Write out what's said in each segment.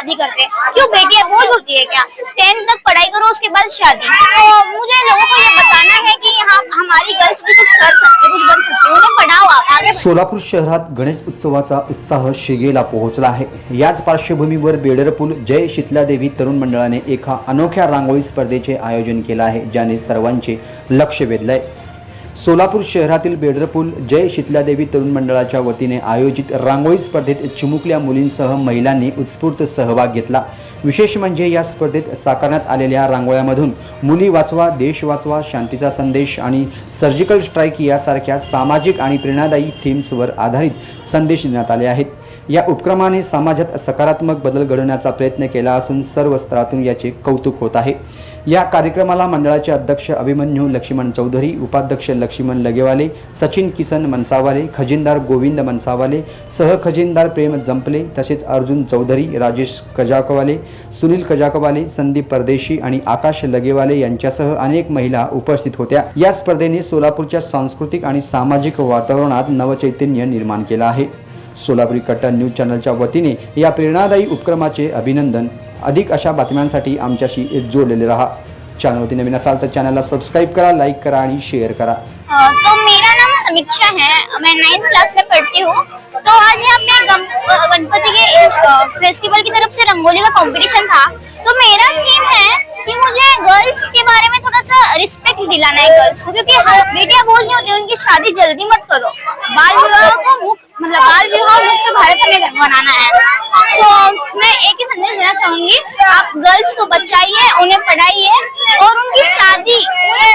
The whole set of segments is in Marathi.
शादी करते। हैं क्यों बेटियां बोझ होती है क्या? टेंथ तक पढ़ाई करो उसके बाद शादी। तो मुझे लोगों को ये बताना है कि हाँ हमारी गर्ल्स भी कुछ कर सकते कुछ बन सकते उन्हें पढ़ाओ आप आगे बढ़ो। सोलापूर शहरात गणेश उत्सवाचा उत्साह शिगेला पोहोचला आहे. याच पार्श्वभूमीवर बेडरपूल जय शीतलादेवी तरुण मंडळाने एका अनोख्या रांगोळी स्पर्धेचे आयोजन केलं आहे ज्याने सर्वांचे लक्ष वेधलंय. सोलापूर शहरातील बेडरपूल जय शीतलादेवी तरुण मंडळाच्या वतीने आयोजित रांगोळी स्पर्धेत चिमुकल्या मुलींसह महिलांनी उत्स्फूर्त सहभाग घेतला. विशेष म्हणजे या स्पर्धेत साकारण्यात आलेल्या रांगोळ्यामधून मुली वाचवा देश वाचवा शांतीचा संदेश आणि सर्जिकल स्ट्राईक यासारख्या सामाजिक आणि प्रेरणादायी थीम्सवर आधारित संदेश देण्यात आले आहेत. या उपक्रमाने समाजात सकारात्मक बदल घडवण्याचा प्रयत्न केला असून सर्व स्तरातून याचे कौतुक होत आहे. या कार्यक्रमाला मंडळाचे अध्यक्ष अभिमन्यू लक्ष्मण चौधरी उपाध्यक्ष लक्ष्मण लगेवाले सचिन किसन मनसावाले खजिनदार गोविंद मनसावाले सहखजिनदार प्रेम जंपले तसेच अर्जुन चौधरी राजेश कजाकवाले सुनील कजाकवाले संदीप परदेशी आणि आकाश लगेवाले यांच्यासह अनेक महिला उपस्थित होत्या. या स्पर्धेने सोलापूरच्या सांस्कृतिक आणि सामाजिक वातावरणात नवचैतन्य निर्माण केलं आहे. सोलापुरी कट्टा न्यूज चॅनलच्या वतीने या प्रेरणादायी उपक्रमाचे अभिनंदन. अधिक अशा बातम्यांसाठी आमच्याशी जोडलेले राहा. चॅनलवरती नवीन असाल तर चॅनलला सबस्क्राईब करा लाईक करा आणि शेअर करा. तो मेरा नाम समीक्षा है. मैं नाइन्थ क्लास में पढ़ती हूँ. तो आज यहाँ पे गणपति के एक फेस्टिवल की तरफ से रंगोली का कंपटीशन था. तो मेरा थीम है कि मुझे गर्ल्स के बारे में थोड़ा सा रिस्पेक्ट दिलाना है गर्ल्स को क्योंकि हर बेटियां बोझ नहीं होती उनकी शादी जल्दी मत करो. बाल विवाह को मुक्त मतलब बाल विवाह भारत हमें बनाना है। सो so, मैं एक ही संदेश देना चाहूँगी। आप गर्ल्स को बचाइए उन्हें पढ़ाइए और उनकी शादी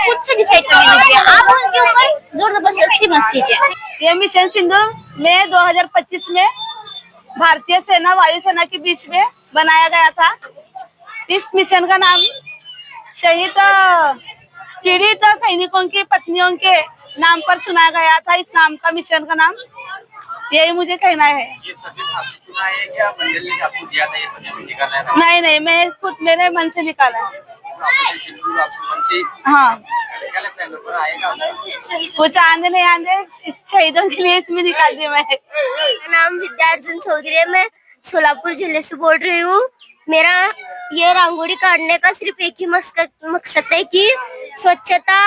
खुद से डिसाइड करने दीजिए। आप उनके ऊपर ज़ोर ज़बरदस्ती मत कीजिए। ये मिशन सिंधु में 2025 में भारतीय सेना वायुसेना के बीच में बनाया गया था। इस मिशन का नाम शहीद पीड़ित सैनिकों की पत्नियों के नाम पर चुना गया था। इस नाम का मिशन का नाम यही मुझे कहना है। ये सर्विस आपने चुना है क्या? मंडल ने आपको दिया था ये सर्विस निकालना है? नहीं नहीं मैं खुद मेरे मन से निकाला है। ऑपरेशन सिंदूर आपको मन से? हाँ। क्या लगता है नंबर आएगा? कुछ आंदे नहीं आंदे शहीदों के लिए इसमें निकाल दिया मैं। मेरा नाम विद्या अर्जुन चौधरी है मैं सोलापुर ज़िले से बोल रही हूँ। मेरा ये रंगोली काटने का सिर्फ़ एक ही मकसद मकसद है कि स्वच्छता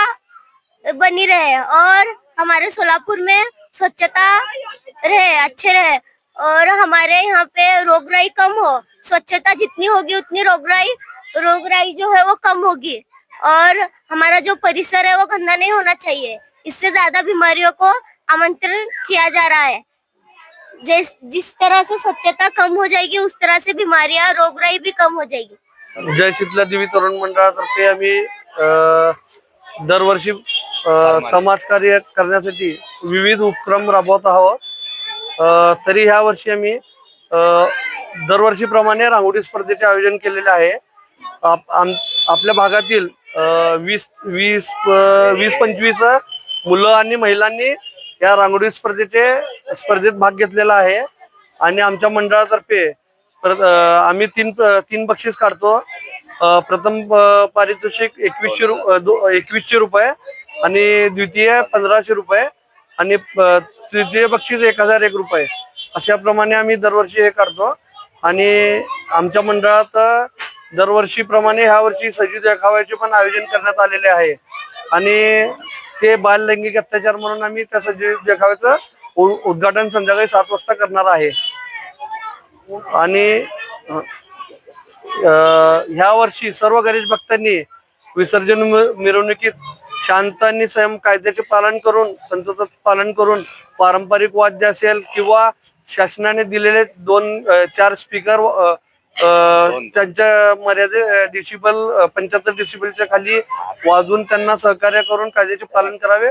बनी रहे और हमारे सोलापुर में स्वच्छता रहे अच्छे रहे। और हमारे यहाँ पे रोगराई कम हो स्वच्छता जितनी होगी उतनी रोगराई रोगराई जो है वो कम होगी। और हमारा जो परिसर है वो गंदा नहीं होना चाहिए। इससे ज़्यादा बीमारियों को आमंत्रण किया जा रहा है। जिस जिस तरह से स्वच्छता कम हो जाएगी उस तरह से बीमारियाँ रोगराई भी कम हो जाएगी। जय शीतला देवी तरुण मंडळातर्फे आम्ही अ, दरवर्षी अ, समाजकार्य करण्यासाठी विविध उपक्रम राबवत आहोत. तरी ह्या वर्षी आम्ही दरवर्षीप्रमाणे रांगोळी स्पर्धेचे आयोजन केलेले आहे. आप- आपल्या भागातील वीस वीस वीस पंचवीस मुलं आणि महिलांनी या रांगोळी स्पर्धेचे स्पर्धेत भाग घेतलेला आहे. आणि आमच्या मंडळातर्फे आम्ही तीन तीन बक्षीस काढतो. प्रथम पारितोषिक एकवीसशे रु- एकवीसशे रुपये आणि द्वितीय पंधराशे रुपये आणि तृतीय बक्षीस एक हजार एक रुपये. अशाप्रमाणे आम्ही दरवर्षी हे काढतो आणि आमच्या मंडळात दरवर्षीप्रमाणे ह्या वर्षी सजीव देखाव्याचे पण आयोजन करण्यात आलेले आहे. आणि ते बाल लैंगिक अत्याचार म्हणून आम्ही त्या सजीव देखाव्याचं उ- उद्घाटन संध्याकाळी सात वाजता करणार आहे. आणि ह्या वर्षी सर्व गणेश भक्तांनी विसर्जन मि- मिरवणुकीत शांत आणि संयम कायद्याचे पालन करून तंत्रचं पालन करून पारंपरिक वाद्य असेल किंवा शासनाने दिलेले दोन चार स्पीकर त्यांच्या मर्यादे डिसिबल पंच्याहत्तर डिसिबलच्या खाली वाजवून त्यांना सहकार्य करून कायद्याचे पालन करावे.